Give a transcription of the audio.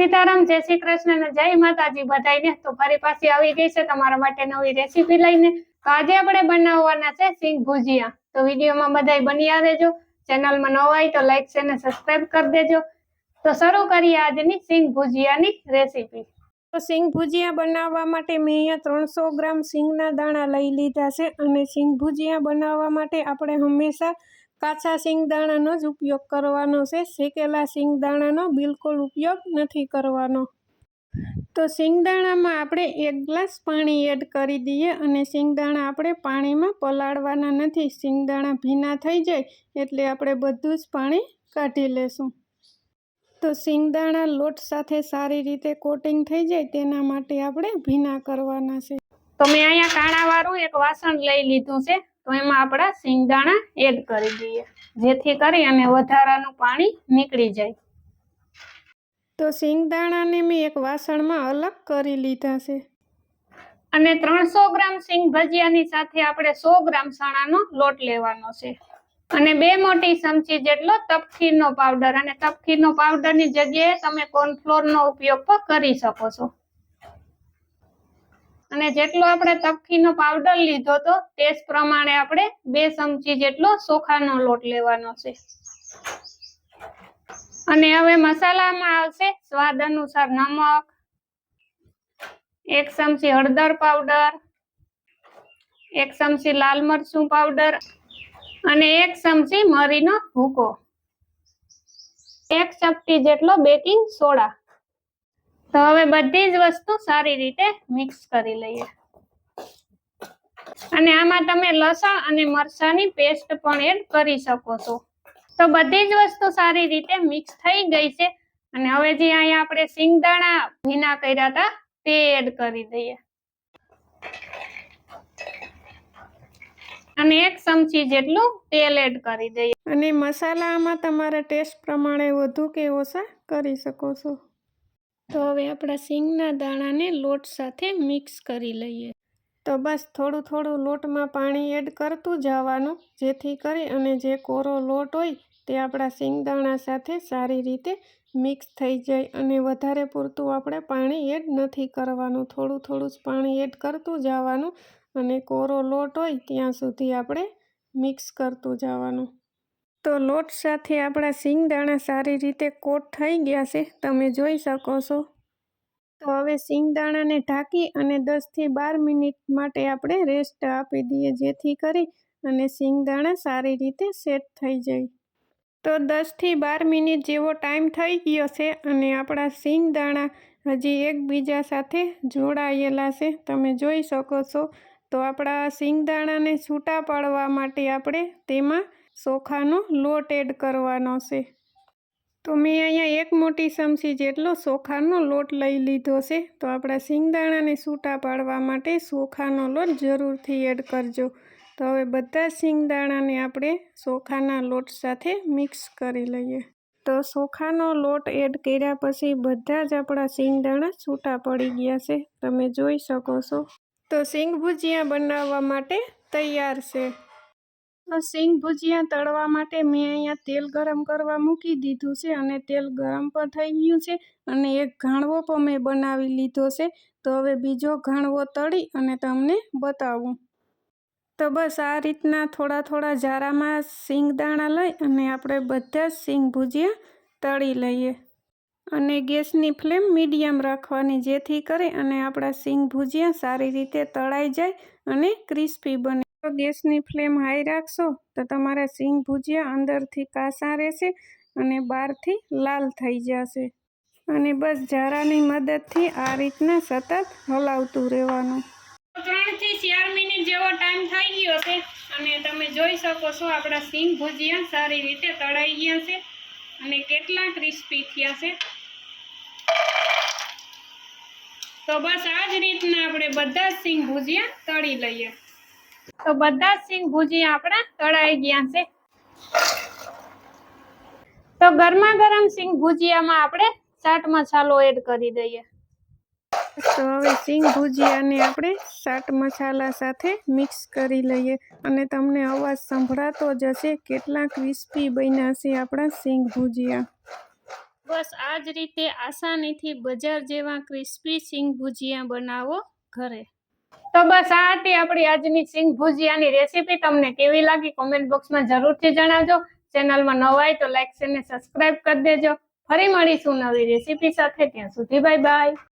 સીતારામ, જય શ્રી કૃષ્ણ અને જય માતાજી બધાઈને તો ફરી પાછી આવી ગઈ છે તમારા માટે નવી રેસીપી લઈને. તો આજે આપણે બનાવવાના છે સિંગ ભુજિયા. તો વિડીયોમાં બધાય બન્યા રહેજો. ચેનલમાં નવા હોય તો લાઈક છે ને સબસ્ક્રાઇબ કરી દેજો. તો શરૂ કરીએ આજની સિંગ ભુજિયાની રેસીપી. તો સિંગ ભુજિયા બનાવવા માટે મેં અહીંયા ત્રણસો ગ્રામ સિંગના દાણા લઈ લીધા છે. અને સિંગ ભુજિયા બનાવવા માટે આપણે હંમેશા કાચા સિંગદાણાનો જ ઉપયોગ કરવાનો છે. શેકેલા સિંગદાણાનો બિલકુલ ઉપયોગ નથી કરવાનો. તો સિંગદાણામાં આપણે એક ગ્લાસ પાણી એડ કરી દઈએ અને સિંગદાણા આપણે પાણીમાં પલાળવાના નથી. સિંગદાણા ભીના થઈ જાય એટલે આપણે બધું જ પાણી કાઢી લેશું. તો સિંગદાણા લોટ સાથે સારી રીતે કોટિંગ થઈ જાય તેના માટે આપણે ભીના કરવાના છે. તો મેં અહીંયા કાણાવાળું એક વાસણ લઈ લીધું છે. તો એમાં આપણા સિંગદાણા એડ કરી દઈએ. જેથી કરી અને વધારાનું પાણી નીકળી જાય. તો સિંગદાણાને મેં એક વાસણમાં અલગ કરી લીધા છે. અને ત્રણસો ગ્રામ સિંગ ભજીયાની સાથે આપણે સો ગ્રામ ચણાનો લોટ લેવાનો છે. અને બે મોટી ચમચી જેટલો તપખીરનો પાવડર. અને તપખીરનો પાવડરની જગ્યાએ તમે કોર્નફ્લોરનો ઉપયોગ પણ કરી શકો છો. અને જેટલો આપણે તપખીનો પાવડર લીધો તો તે જ પ્રમાણે આપણે બે ચમચી જેટલો ચોખાનો લોટ લેવાનો છે. અને હવે મસાલામાં આવશે સ્વાદ અનુસાર નમક, એક ચમચી હળદર પાવડર એક ચમચી લાલ મરચું પાવડર અને એક ચમચી મરીનો ભૂકો. એક ચપટી જેટલો બેકિંગ સોડા. તો હવે બધી જ વસ્તુ સારી રીતે મિક્સ કરી લઈએ. અને આમાં તમે લસણ અને મરચાંની પેસ્ટ પણ એડ કરી શકો છો. તો બધી જ વસ્તુ સારી રીતે મિક્સ થઈ ગઈ છે. અને હવે જે અહીંયા આપણે સિંગદાણા ભીના કર્યા હતા, તે એડ કરી દઈએ. અને એક ચમચી જેટલું તેલ એડ કરી દઈએ. અને મસાલામાં તમારા ટેસ્ટ પ્રમાણે વધુ કે ઓછા કરી શકો છો. તો હવે આપણા સિંગના દાણાને લોટ સાથે મિક્સ કરી લઈએ. તો બસ થોડું થોડું લોટમાં પાણી એડ કરતું જવાનું, જેથી કરી અને જે કોરો લોટ હોય તે આપણા સિંગદાણા સાથે સારી રીતે મિક્સ થઈ જાય અને વધારે પૂરતું આપણે પાણી એડ નથી કરવાનું. થોડું થોડું જ પાણી એડ કરતું જવાનું અને કોરો લોટ હોય ત્યાં સુધી આપણે મિક્સ કરતું જવાનું. તો લોટ સાથે આપણા સિંગદાણા સારી રીતે કોટ થઈ ગયા છે. તમે જોઈ શકો છો. તો હવે સિંગદાણાને ઢાંકી અને દસથી બાર મિનિટ માટે આપણે રેસ્ટ આપી દઈએ જેથી કરી અને સિંગદાણા સારી રીતે સેટ થઈ જાય. તો દસથી બાર મિનિટ જેવો ટાઈમ થઈ ગયો છે અને આપણા સિંગદાણા હજી એકબીજા સાથે જોડાયેલા છે. તમે જોઈ શકો છો. તો આપણા સિંગદાણાને છૂટા પાડવા માટે આપણે તેમાં ચોખાનો લોટ એડ કરવાનો છે. તો મેં અહીંયા એક મોટી ચમચી જેટલો ચોખાનો લોટ લઈ લીધો છે. તો આપણા સિંગદાણાને છૂટા પાડવા માટે ચોખાનો લોટ જરૂરથી એડ કરજો. તો હવે બધા સિંગદાણાને આપણે ચોખાના લોટ સાથે મિક્સ કરી લઈએ. તો ચોખાનો લોટ એડ કર્યા પછી બધા જ આપણા સિંગદાણા છૂટા પડી ગયા છે. તમે જોઈ શકો છો. તો સિંગ ભુજિયા બનાવવા માટે તૈયાર છે. તો સિંગ ભુજિયા તળવા માટે મેં અહીંયા તેલ ગરમ કરવા મૂકી દીધું છે અને તેલ ગરમ પણ થઈ ગયું છે અને એક ઘાણવો પણ મેં બનાવી લીધો છે. તો હવે બીજો ઘાણવો તળી અને તમને બતાવું. તો બસ આ રીતના થોડા થોડા જારામાં સિંગદાણા લઈ અને આપણે બધા જ સિંગ ભુજિયા તળી લઈએ. અને ગેસની ફ્લેમ મીડિયમ રાખવાની જેથી કરી અને આપણા સિંગ ભુજિયા સારી રીતે તળાઈ જાય અને ક્રિસ્પી બને. તો ગેસની ફ્લેમ હાઈ રાખશો, તો તમારા સિંગ ભુજિયા અંદરથી કાસા રહેશે અને બહારથી લાલ થઈ જશે. અને બસ જારાની મદદથી આ રીતના સતત હલાવતું રહેવાનું. ત્રણથી ચાર મિનિટ જેવો ટાઈમ થઈ ગયો છે અને તમે જોઈ શકો છો આપણા સિંગ ભુજિયા સારી રીતે તળાઈ ગયા છે અને કેટલા ક્રિસ્પી થયા છે. તો બસ આ જ રીતના આપણે બધા સિંગ ભુજિયા તળી લઈએ. તો બધા સિંગ ભુજિયા આપણા તળાઈ ગયા છે. તો ગરમા ગરમ સિંગ ભુજિયામાં આપણે ચાટ મસાલો એડ કરી દઈએ. તો હવે સિંગ ભુજિયાને આપણે ચાટ મસાલા સાથે મિક્સ કરી લઈએ અને તમને અવાજ સંભળાતો જ હશે કેટલા ક્રિસ્પી બન્યા છે આપણા સિંગ ભુજિયા. બસ આ જ રીતે આસાનીથી બજાર જેવા ક્રિસ્પી સિંગ ભુજિયા બનાવો ઘરે. તો બસ આ હતી આપણી આજની સિંગ ભુજિયાની રેસીપી. તમને કેવી લાગી કોમેન્ટ બોક્સમાં જરૂરથી જણાવજો. ચેનલમાં નવા હોય તો લાઈક અને સબસ્ક્રાઇબ કરી દેજો. ફરી મળીશું નવી રેસીપી સાથે. ત્યાં સુધી બાય બાય